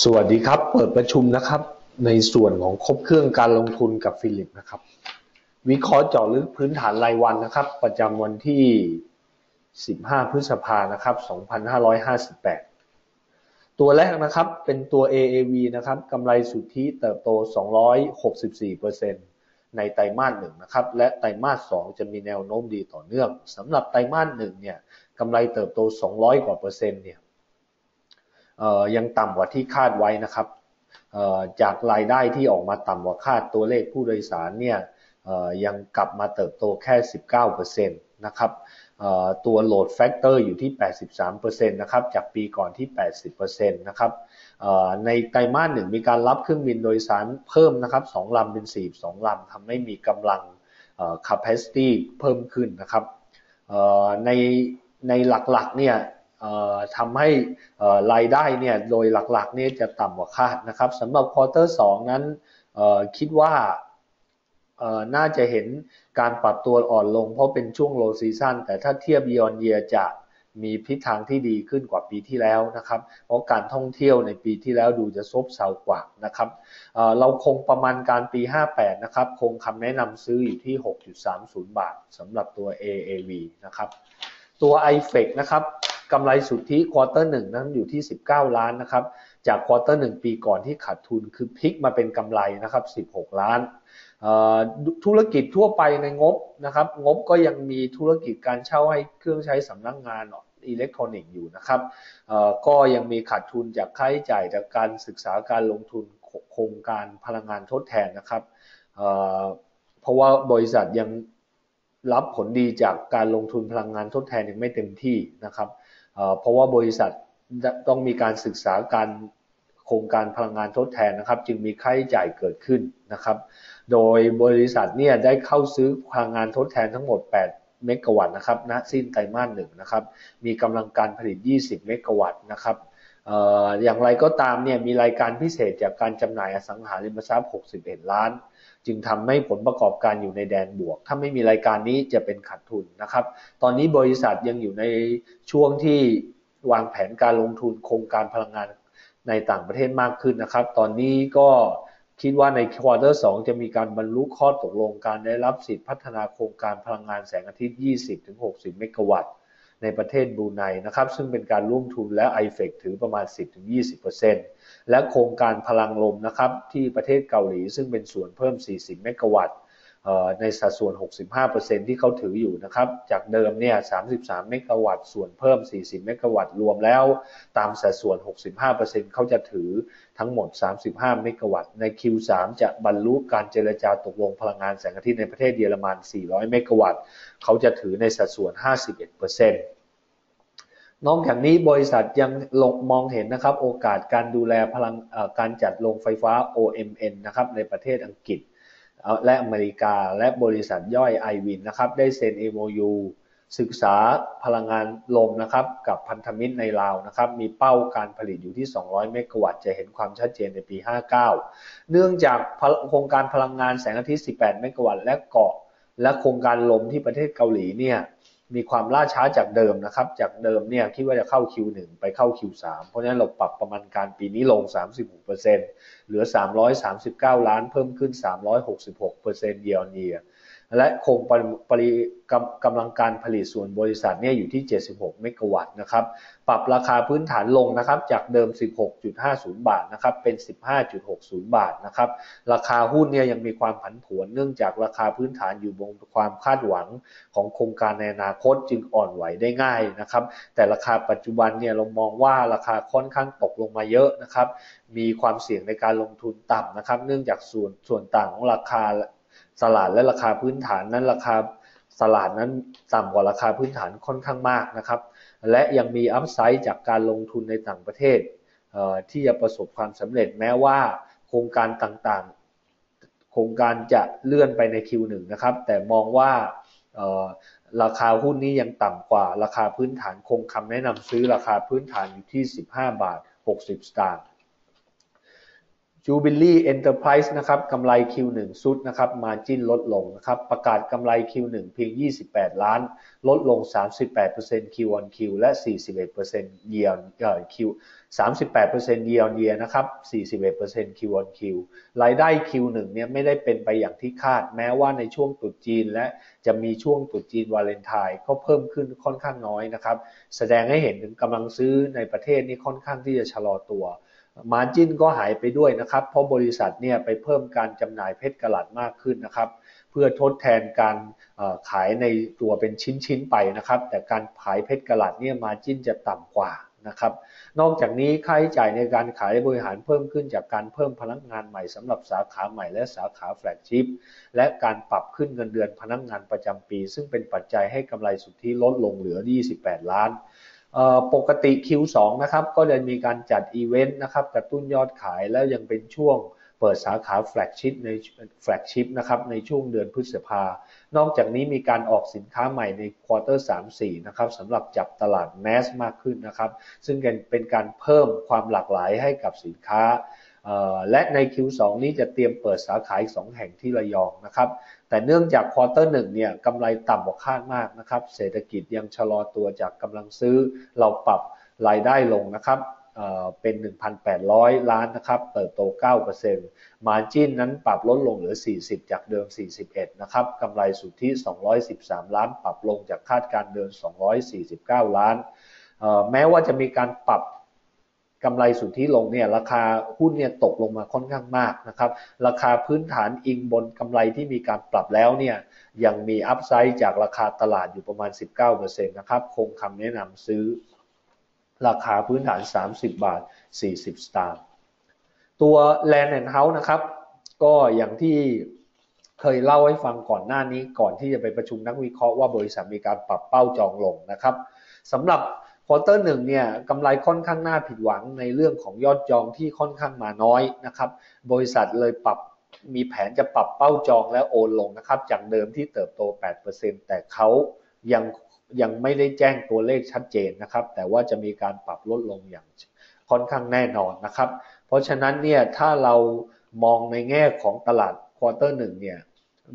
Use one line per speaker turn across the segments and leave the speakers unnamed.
สวัสดีครับ เปิดประชุมนะครับ ในส่วนของครบเครื่องการลงทุนกับฟิลิปนะครับ วิเคราะห์เจาะลึกพื้นฐานรายวันนะครับ ประจำวันที่ 15 พฤษภานะครับ 2558 ตัวแรกนะครับเป็นตัว AAV นะครับกำไรสุทธิเติบโต 264%ในไตรมาสหนึ่งนะครับ และไตรมาส2จะมีแนวโน้มดีต่อเนื่องสำหรับไตรมาสหนึ่งเนี่ยกำไรเติบโต 200 กว่าเปอร์เซ็นต์เนี่ย ยังต่ำกว่าที่คาดไว้นะครับจากรายได้ที่ออกมาต่ำกว่าคาดตัวเลขผู้โดยสารเนี่ยยังกลับมาเติบโตแค่ 19%นะครับตัวโหลดแฟกเตอร์อยู่ที่ 83%นะครับจากปีก่อนที่ 80%นะครับในไตรมาสหนึ่งมีการรับเครื่องบินโดยสารเพิ่มนะครับ2ลำเป็น 42 ลำทำให้มีกำลัง capacity เพิ่มขึ้นนะครับในในหลักๆเนี่ย ทำให้รายได้เนี่ยโดยหลักๆเนี่ยจะต่ำกว่าคาดนะครับสำหรับควอเตอร์สนั้นคิดว่าน่าจะเห็นการปรับตัวอ่อนลงเพราะเป็นช่วงโลซีซันแต่ถ้าเทียบ year on year จะมีทิศทางที่ดีขึ้นกว่าปีที่แล้วนะครับ เพราะการท่องเที่ยวในปีที่แล้วดูจะซบเซากว่านะครับเราคงประมาณการปี 58 นะครับ คงคำแนะนำซื้ออยู่ที่ 6.30 บาทสำหรับตัว AAV นะครับ ตัว iFEC นะครับ กำไรสุทธิควอเตอร์หนึ่งนั้นอยู่ที่ 19 ล้านนะครับ จากควอเตอร์หนึ่งปีก่อนที่ขาดทุนคือพลิกมาเป็นกำไรนะครับ 16 ล้าน ธุรกิจทั่วไปในงบนะครับ งบก็ยังมีธุรกิจการเช่าให้เครื่องใช้สำนักงงานอิเล็กทรอนิกส์อยู่นะครับ ก็ยังมีขาดทุนจากค่าใช้จ่ายจากการศึกษาการลงทุนโครงการพลังงานทดแทนนะครับ เพราะว่าบริษัทยังรับผลดีจากการลงทุนพลังงานทดแทนยังไม่เต็มที่นะครับ เพราะว่าบริษัทต้องมีการศึกษาการโครงการพลังงานทดแทนนะครับ จึงมีค่าใช้จ่ายเกิดขึ้นนะครับ โดยบริษัทเนี่ยได้เข้าซื้อพลังงานทดแทนทั้งหมด 8เมกะวัตต์นะครับณสิ้นไตรมาสหนึ่งนะครับ มีกำลังการผลิต 20 เมกะวัตต์นะครับอย่างไรก็ตามเนี่ยมีรายการพิเศษจากการจำหน่ายอสังหาริมทรัพย์ 61 ล้าน จึงทำให้ผลประกอบการอยู่ในแดนบวก ถ้าไม่มีรายการนี้จะเป็นขาดทุนนะครับ ตอนนี้บริษัทยังอยู่ในช่วงที่วางแผนการลงทุนโครงการพลังงานในต่างประเทศมากขึ้นนะครับ ตอนนี้ก็คิดว่าในควอเตอร์สจะมีการบรรลุข้อตกลงการได้รับสิทธิพัฒนาโครงการพลังงานแสงอาทิตย์ 20-60 เมกะวัตต์ ในประเทศบรูไนนะครับ ซึ่งเป็นการร่วมทุนและ i f e c ถือประมาณ 10-20%และโครงการพลังลมนะครับที่ประเทศเกาหลี ซึ่งเป็นส่วนเพิ่ม 40 เมกะวัตต์ ในสัดส่วน 65%ที่เขาถืออยู่นะครับ จากเดิมเนี่ย 33 เมกะวัตต์ ส่วนเพิ่ม 40 เมกะวัตต์ รวมแล้ว ตามสัดส่วน 65%เขาจะถือทั้งหมด 35 เมกะวัตต์ ใน Q3 จะบรรลุการเจรจาตกลงพลังงานแสงอาทิตย์ในประเทศเยอรมัน 400 เมกะวัตต์ เขาจะถือในสัดส่วน 51%นอกจากนี้บริษัทยังลงมองเห็นนะครับ โอกาสการดูแลพลังการจัดโรงไฟฟ้า OMN นะครับในประเทศอังกฤษ และอเมริกา และบริษัทย่อยไอวินนะครับได้เซ็น MOU ศึกษาพลังงานลมนะครับกับพันธมิตรในลาวนะครับมีเป้าการผลิตอยู่ที่ 200 เมกะวัตต์จะเห็นความชัดเจนในปี 59 เนื่องจากโครงการพลังงานแสงอาทิตย์ 18 เมกะวัตต์และเกาะ และโครงการลมที่ประเทศเกาหลีเนี่ย มีความล่าช้าจากเดิมนะครับ จากเดิมเนี่ยคิดว่าจะเข้า Q1 ไปเข้า Q3 เพราะฉะนั้นเราปรับประมาณการปีนี้ลง 36%เหลือ 339 ล้านเพิ่มขึ้น 366%เยียร์เยีย และคงปริกำลังการผลิตส่วนบริษัทเนี่ยอยู่ที่ 76 เมกะวัตต์นะครับ ปรับราคาพื้นฐานลงนะครับ จากเดิม 16.50 บาทนะครับ เป็น 15.60 บาทนะครับ ราคาหุ้นเนี่ยยังมีความผันผวนเนื่องจากราคาพื้นฐานอยู่บนความคาดหวังของโครงการในอนาคตจึงอ่อนไหวได้ง่ายนะครับ แต่ราคาปัจจุบันเนี่ยเรามองว่าราคาค่อนข้างตกลงมาเยอะนะครับ มีความเสี่ยงในการลงทุนต่ำนะครับ เนื่องจากส่วนส่วนต่างของราคา ตลาดและราคาพื้นฐานนั้นราคาตลาดนั้นต่ำกว่าราคาพื้นฐานค่อนข้างมากนะครับ และยังมีอัพไซด์จากการลงทุนในต่างประเทศที่จะประสบความสำเร็จแม้ว่าโครงการต่างๆ โครงการจะเลื่อนไปใน Q1 นะครับ แต่มองว่าราคาหุ้นนี้ยังต่ำกว่าราคาพื้นฐานคงคำแนะนำซื้อราคาพื้นฐานอยู่ที่ 15 บาท 60 สตางค์ Jubilee Enterprise นะครับกำไร Q1 ซุดนะครับ margin ลดลงนะครับประกาศกำไร Q1 เพียง 28 ล้าน ลดลง 38% Q on Q และ 41% year เอ่อ Q 38% year on year นะครับ 41% Q on Q รายได้ Q1 เนี่ยไม่ได้เป็นไปอย่างที่คาด แม้ว่าในช่วงตรุษจีนและจะมีช่วงตรุษจีนวาเลนไทน์ก็เพิ่มขึ้นค่อนข้างน้อยนะครับ แสดงให้เห็นถึงกำลังซื้อในประเทศนี่ค่อนข้างที่จะชะลอตัว มาจิ้นก็หายไปด้วยนะครับ เพราะบริษัทเนี่ยไปเพิ่มการจำหน่ายเพชรกลัดมากขึ้นนะครับ เพื่อทดแทนการขายในตัวเป็นชิ้นๆไปนะครับ แต่การขายเพชรกลัดเนี่ยมาจิ้นจะต่ำกว่านะครับ นอกจากนี้ค่าใช้จ่ายในการขายบริหารเพิ่มขึ้นจากการเพิ่มพนักงานใหม่สำหรับสาขาใหม่และสาขาแฟลกชิพและการปรับขึ้นเงินเดือนพนักงานประจำปี ซึ่งเป็นปัจจัยให้กำไรสุทธิลดลงเหลือ 28 ล้าน ปกติ Q2 นะครับก็จะมีการจัดอีเวนต์นะครับกระตุ้นยอดขายแล้วยังเป็นช่วงเปิดสาขาแฟลกชิพในแฟลกชิพนะครับในช่วงเดือนพฤษภานอกจากนี้มีการออกสินค้าใหม่ในควอเตอร์3-4นะครับสำหรับจับตลาดแมสมากขึ้นนะครับ ซึ่งเป็นการเพิ่มความหลากหลายให้กับสินค้า และใน Q2 นี้จะเตรียมเปิดสาขาอีก2แห่งที่ระยองนะครับ แต่เนื่องจากควอเตอร์หนึ่งเนี่ยกำไรต่ำกว่าคาดมากนะครับ เศรษฐกิจยังชะลอตัวจากกำลังซื้อ เราปรับรายได้ลงนะครับเป็น 1,800 ล้านนะครับ เติบโต9% Margin นั้นปรับลดลงเหลือ 40 จากเดิม 41 นะครับ กำไรสุทธิ 213 ล้าน ปรับลงจากคาดการเดิม 249 ล้าน แม้ว่าจะมีการปรับ กำไรสุทธิลงเนี่ยราคาหุ้นเนี่ยตกลงมาค่อนข้างมากนะครับ ราคาพื้นฐานอิงบนกำไรที่มีการปรับแล้วเนี่ยยังมีอัพไซด์จากราคาตลาดอยู่ประมาณ 19%นะครับคงคำแนะนำซื้อราคาพื้นฐาน 30 บาท 40 สตางค์ตัว Land and House นะครับ ก็อย่างที่เคยเล่าให้ฟังก่อนหน้านี้ก่อนที่จะไปประชุมนักวิเคราะห์ว่าบริษัทมีการปรับเป้าจองลงนะครับสำหรับ ควอเตอร์หนึ่งเนี่ยกำไรค่อนข้างน่าผิดหวังในเรื่องของยอดจองที่ค่อนข้างมาน้อยนะครับ บริษัทเลยปรับมีแผนจะปรับเป้าจองและโอนลงนะครับ จากเดิมที่เติบโต 8%แต่เขายังยังไม่ได้แจ้งตัวเลขชัดเจนนะครับ แต่ว่าจะมีการปรับลดลงอย่างค่อนข้างแน่นอนนะครับ เพราะฉะนั้นเนี่ยถ้าเรามองในแง่ของตลาดควอเตอร์หนึ่งเนี่ย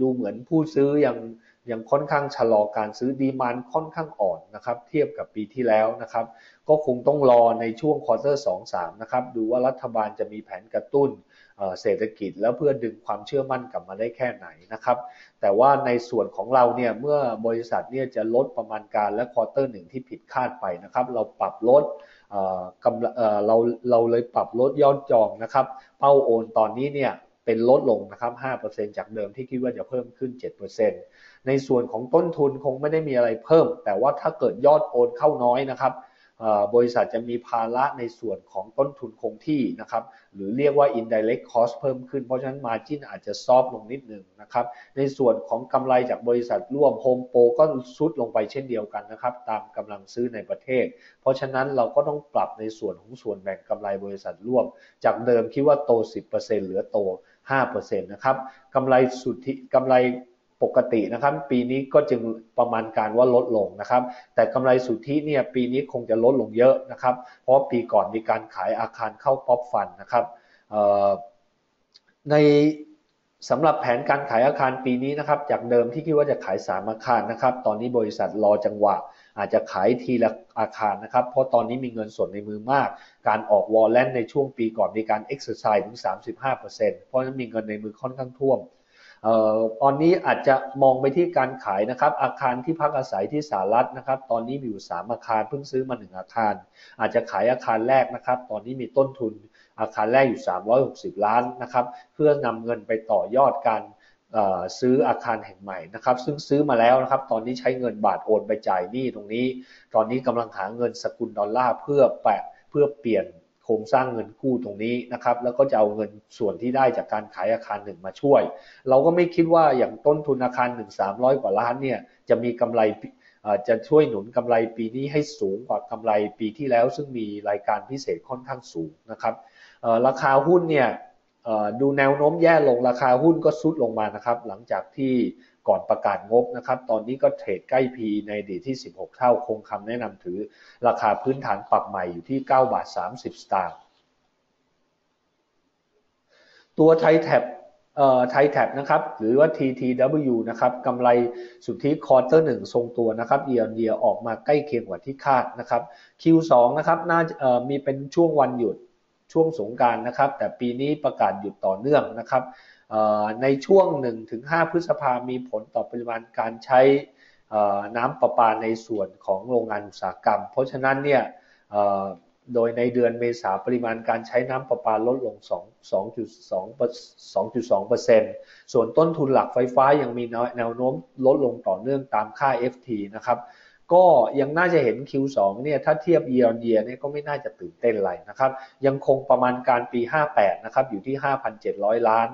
ดูเหมือนผู้ซื้อยัง ยังค่อนข้างชะลอการซื้อดีมานค่อนข้างอ่อนนะครับ เทียบกับปีที่แล้วนะครับ ก็คงต้องรอในช่วงควอเตอร์สองสามนะครับ ดูว่ารัฐบาลจะมีแผนกระตุ้นเศรษฐกิจแล้วเพื่อดึงความเชื่อมั่นกลับมาได้แค่ไหนนะครับ แต่ว่าในส่วนของเราเนี่ยเมื่อบริษัทเนี่ยจะลดประมาณการและควอเตอร์หนึ่งที่ผิดคาดไปนะครับ เราปรับลดกำเราเราเลยปรับลดยอดจองนะครับ เป้าโอนตอนนี้เนี่ย เป็นลดลงนะครับ 5%จากเดิมที่คิดว่าจะเพิ่มขึ้น 7%ในส่วนของต้นทุนคงไม่ได้มีอะไรเพิ่ม แต่ว่าถ้าเกิดยอดโอนเข้าน้อยนะครับบริษัทจะมีภาระในส่วนของต้นทุนคงที่นะครับ หรือเรียกว่า indirect cost เพิ่มขึ้น เพราะฉะนั้น margin อาจจะซอฟลงนิดหนึ่งนะครับ ในส่วนของกำไรจากบริษัทร่วม Home Pro ก็ซุดลงไปเช่นเดียวกันนะครับ ตามกำลังซื้อในประเทศ เพราะฉะนั้นเราก็ต้องปรับในส่วนของส่วนแบ่งกำไรบริษัทร่วม จากเดิมคิดว่าโต 10%เหลือโต 5%นะครับกำไรสุทธิกำไรปกตินะครับ ปีนี้ก็จึงประมาณการว่าลดลงนะครับ แต่กำไรสุทธิเนี่ยปีนี้คงจะลดลงเยอะนะครับ เพราะปีก่อนมีการขายอาคารเข้าป๊อปฟันนะครับใน สำหรับแผนการขายอาคารปีนี้นะครับ จากเดิมที่คิดว่าจะขายสามอาคารนะครับ ตอนนี้บริษัทรอจังหวะ อาจจะขายทีละอาคารนะครับ เพราะตอนนี้มีเงินสดในมือมาก การออกวอลเลนในช่วงปีก่อนมีการเอ็กซ์ไซส์ถึง 35%เพราะฉะนั้นมีเงินในมือค่อนข้างท่วมตอนนี้อาจจะมองไปที่การขายนะครับ อาคารที่พักอาศัยที่สหรัฐนะครับ ตอนนี้มีอยู่ 3 อาคารเพิ่งซื้อมา 1 อาคาร อาจจะขายอาคารแรกนะครับ ตอนนี้มีต้นทุน อาคารแรกอยู่ 360 ล้านนะครับเพื่อนำเงินไปต่อยอดการซื้ออาคารแห่งใหม่นะครับซึ่งซื้อมาแล้วนะครับตอนนี้ใช้เงินบาทโอนไปจ่ายหนี้ตรงนี้ ตอนนี้กำลังหาเงินสกุลดอลลาร์เพื่อแปะเพื่อเปลี่ยนโครงสร้างเงินกู้ตรงนี้นะครับแล้วก็จะเอาเงินส่วนที่ได้จากการขายอาคารหนึ่งมาช่วย เราก็ไม่คิดว่าอย่างต้นทุนอาคารหนึ่งสามร้อยกว่าล้านเนี่ยจะมีกำไรจะช่วยหนุนกำไรปีนี้ให้สูงกว่ากำไรปีที่แล้ว ซึ่งมีรายการพิเศษค่อนข้างสูงนะครับ ราคาหุ้นเนี่ยดูแนวโน้มแย่ลงราคาหุ้นก็ซุดลงมานะครับ หลังจากที่ก่อนประกาศงบนะครับ ตอนนี้ก็เทรดใกล้ P ในดีที่ 16 เท่า คงคำแนะนำถือ ราคาพื้นฐานปรับใหม่อยู่ที่ 9 บาท 30 สตางค์ตัวไทยแท็บไทยแท็บนะครับ หรือว่า TTW นะครับกำไรสุทธิคอร์เตอร์หนึ่งทรงตัวนะครับเยียร์เยียออกมาใกล้เคียงกว่าที่คาดนะครับ Q2 นะครับน่ามีเป็นช่วงวันหยุด ช่วงสงการนะครับ แต่ปีนี้ประกาศหยุดต่อเนื่องนะครับในช่วง 1-5 พฤษภามีผลต่อปริมาณการใช้น้ำประปาในส่วนของโรงงานอุตสาหกรรม เพราะฉะนั้นเนี่ยโดยในเดือนเมษาปริมาณการใช้น้ำประปาลดลง 2.2 2.2%ส่วนต้นทุนหลักไฟฟ้ายังมีแนวโน้มลดลงต่อเนื่องตามค่า FT นะครับ ก็ยังน่าจะเห็น Q2 เนี่ยถ้าเทียบ year on year เนี่ยก็ไม่น่าจะตื่นเต้นอะไรนะครับ ยังคงประมาณการปี 58 นะครับ อยู่ที่ 5,700 ล้าน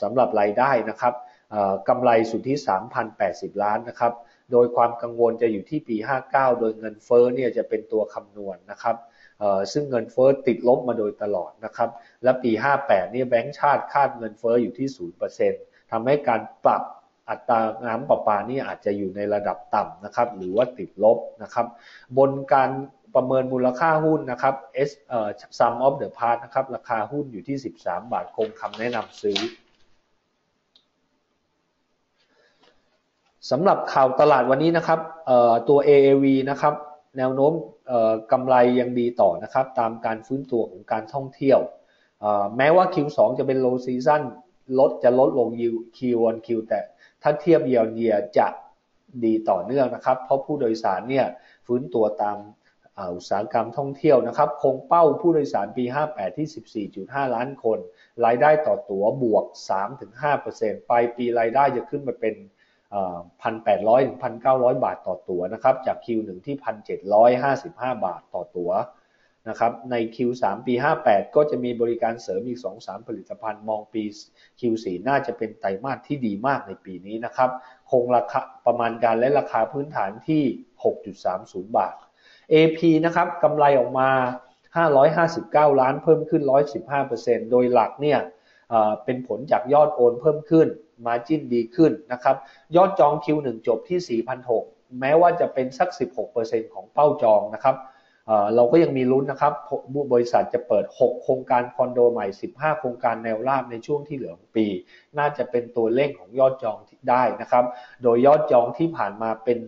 สำหรับรายได้นะครับกำไรสุทธิ 3,080 ล้านนะครับ โดยความกังวลจะอยู่ที่ปี 59 โดยเงินเฟ้อเนี่ยจะเป็นตัวคำนวณนนะครับซึ่งเงินเฟ้อติดลบมาโดยตลอดนะครับ และปี 58 เนี่ยแบงก์ชาติคาดเงินเฟ้ออยู่ที่ 0%ทำให้การปรับ อัตราน้ำประปานี่อาจจะอยู่ในระดับต่ำนะครับ หรือว่าติดลบนะครับ บนการประเมินมูลค่าหุ้นนะครับ S เอ่อ sum of the part นะครับ ราคาหุ้นอยู่ที่ 13 บาทคงคำแนะนำซื้อสำหรับข่าวตลาดวันนี้นะครับตัว AAV นะครับ แนวโน้มกำไรยังดีต่อนะครับ ตามการฟื้นตัวของการท่องเที่ยว แม้ว่า Q2 จะเป็น low season ลดจะลดลง Q on Q แต่ ถ้าเทียบ year on year จะดีต่อเนื่องนะครับ เพราะผู้โดยสารเนี่ยฟื้นตัวตามอุตสาหกรรมท่องเที่ยวนะครับ คงเป้าผู้โดยสารปี 58 ที่ 14.5 ล้านคน รายได้ต่อตั๋วบวก 3-5%ปลายปีรายได้จะขึ้นมาเป็น 1,800-1,900 บาทต่อตั๋วนะครับ จาก Q1 ที่ 1,755 บาทต่อตั๋ว นะครับใน Q3 ปี 58 ก็จะมีบริการเสริมอีก 2-3 ผลิตภัณฑ์มองปี Q4 น่าจะเป็นไตรมาสที่ดีมากในปีนี้นะครับคงราคาประมาณการและราคาพื้นฐานที่ 6.30 บาท AP นะครับกำไรออกมา 559 ล้านเพิ่มขึ้น 115%โดยหลักเนี่ยเป็นผลจากยอดโอนเพิ่มขึ้นมาจิ้นดีขึ้นนะครับยอดจอง Q1 จบที่4,600แม้ว่าจะเป็นสัก 16%ของเป้าจองนะครับ เราก็ยังมีลุ้นนะครับบริษัทจะเปิด 6 โครงการคอนโดใหม่ 15 โครงการแนวราบในช่วงที่เหลือของปี น่าจะเป็นตัวเร่งของยอดจองได้นะครับ โดยยอดจองที่ผ่านมาเป็น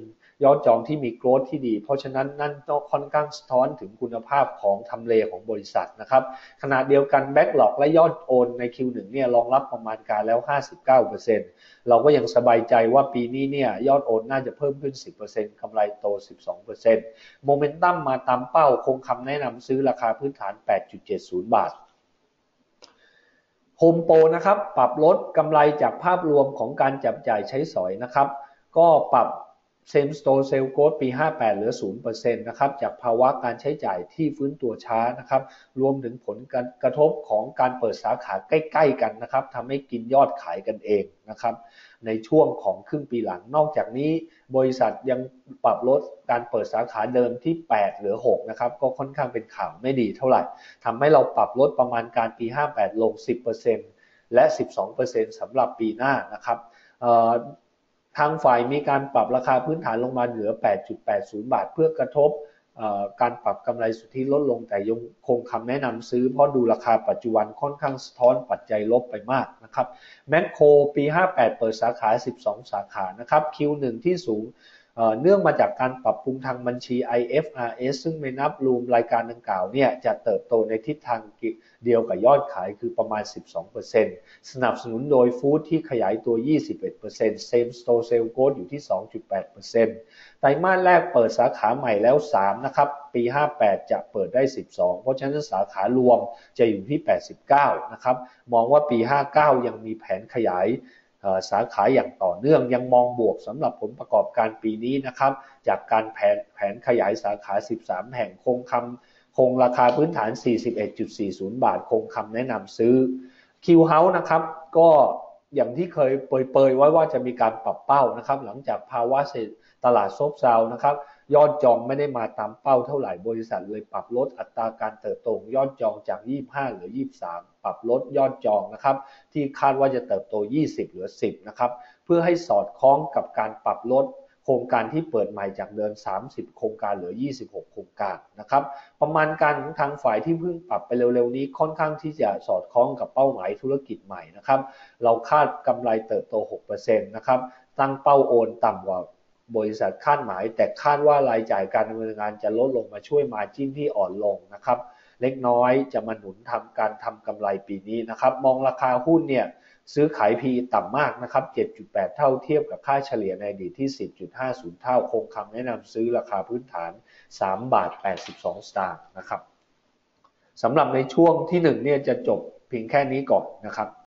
ยอดจองที่มีโกรธที่ดี เพราะฉะนั้นนั่นก็ค่อนข้างสะท้อนถึงคุณภาพของทำเลของบริษัทนะครับขณะเดียวกันแบ็กหลอกและยอดโอนใน Q1 เนี่ยรองรับประมาณการแล้ว 59%เราก็ยังสบายใจว่าปีนี้เนี่ยยอดโอนน่าจะเพิ่มขึ้น 10%กำไรโต 12%โมเมนตัมมาตามเป้าคงคำแนะนำซื้อราคาพื้นฐาน 8.70 บาทโฮมโปรนะครับปรับลดกำไรจากภาพรวมของการจับจ่ายใช้สอยนะครับ ก็ปรับ Same Store Sales Growth ปี 58 เหลือ 0%นะครับ จากภาวะการใช้จ่ายที่ฟื้นตัวช้านะครับ รวมถึงผลกรกระทบของการเปิดสาขาใกล้ ๆ กันนะครับทำให้กินยอดขายกันเองนะครับ ในช่วงของครึ่งปีหลัง นอกจากนี้บริษัทยังปรับลดการเปิดสาขาเดิมที่ 8 เหลือ 6 นะครับ ก็ค่อนข้างเป็นข่าวไม่ดีเท่าไหร่ ทำให้เราปรับลดประมาณการปี 58 ลง 10%และ 12%สำหรับปีหน้านะครับ ทางฝ่ายมีการปรับราคาพื้นฐานลงมาเหลือ 8.80 บาท เพื่อกระทบการปรับกำไรสุทธิลดลงแต่ยังคงคำแนะนำซื้อ เพราะดูราคาปัจจุบันค่อนข้างสะท้อนปัจจัยลบไปมากนะครับแมคโครปี 58 เปิดสาขา 12 สาขานะครับ Q1 ที่สูง เนื่องมาจากการปรับปรุงทางบัญชี IFRS ซึ่งไม่นับรวมรายการดังกล่าวเนี่ยจะเติบโตในทิศทางเดียวกับยอดขายคือประมาณ 12%สนับสนุนโดยฟู้ดที่ขยายตัว 21% Same Store Sales Growth อยู่ที่ 2.8%ไตรมาสแรกเปิดสาขาใหม่แล้ว 3 นะครับ ปี 58 จะเปิดได้ 12 เพราะฉะนั้นสาขารวมจะอยู่ที่ 89 นะครับ มองว่าปี 59 ยังมีแผนขยาย สาขาอย่างต่อเนื่องยังมองบวกสำหรับผลประกอบการปีนี้นะครับจากการแผนแผนขยายสาขา 13 แห่งคงคำคงราคาพื้นฐาน 41.40 บาท คงคำแนะนำซื้อ Q House นะครับก็อย่างที่เคยเปยๆไว้ว่าจะมีการปรับเป้านะครับหลังจากภาวะเศรษฐตลาดซบเซานะครับ ยอดจองไม่ได้มาตามเป้าเท่าไหร่บริษัทเลยปรับลดอัตราการเติบโตยอดจองจาก 25เหลือ 23 ปรับลดยอดจองนะครับ ที่คาดว่าจะเติบโต 20 เหลือ 10 นะครับ เพื่อให้สอดคล้องกับการปรับลดโครงการที่เปิดใหม่จากเดิม 30 โครงการเหลือ 26 โครงการนะครับ ประมาณการของทางฝ่ายที่เพิ่งปรับไปเร็วๆนี้ค่อนข้างที่จะสอดคล้องกับเป้าหมายธุรกิจใหม่นะครับ เราคาดกำไรเติบโต 6%นะครับ ตั้งเป้าโอนต่ำกว่า บริษัทคาดหมาย แต่คาดว่ารายจ่ายการดำเนินงานจะลดลงมาช่วยมาจิ้นที่อ่อนลงนะครับ เล็กน้อยจะมาหนุนทำการทำกำไรปีนี้นะครับ มองราคาหุ้นเนี่ยซื้อขาย P ต่ำมากนะครับ 7.8 เท่าเทียบกับค่าเฉลี่ยในอดีตที่ 10.50 เท่า คงคำแนะนำซื้อราคาพื้นฐาน 3 บาท 82 สตางค์นะครับสำหรับในช่วงที่1เนี่ยจะจบเพียงแค่นี้ก่อนนะครับ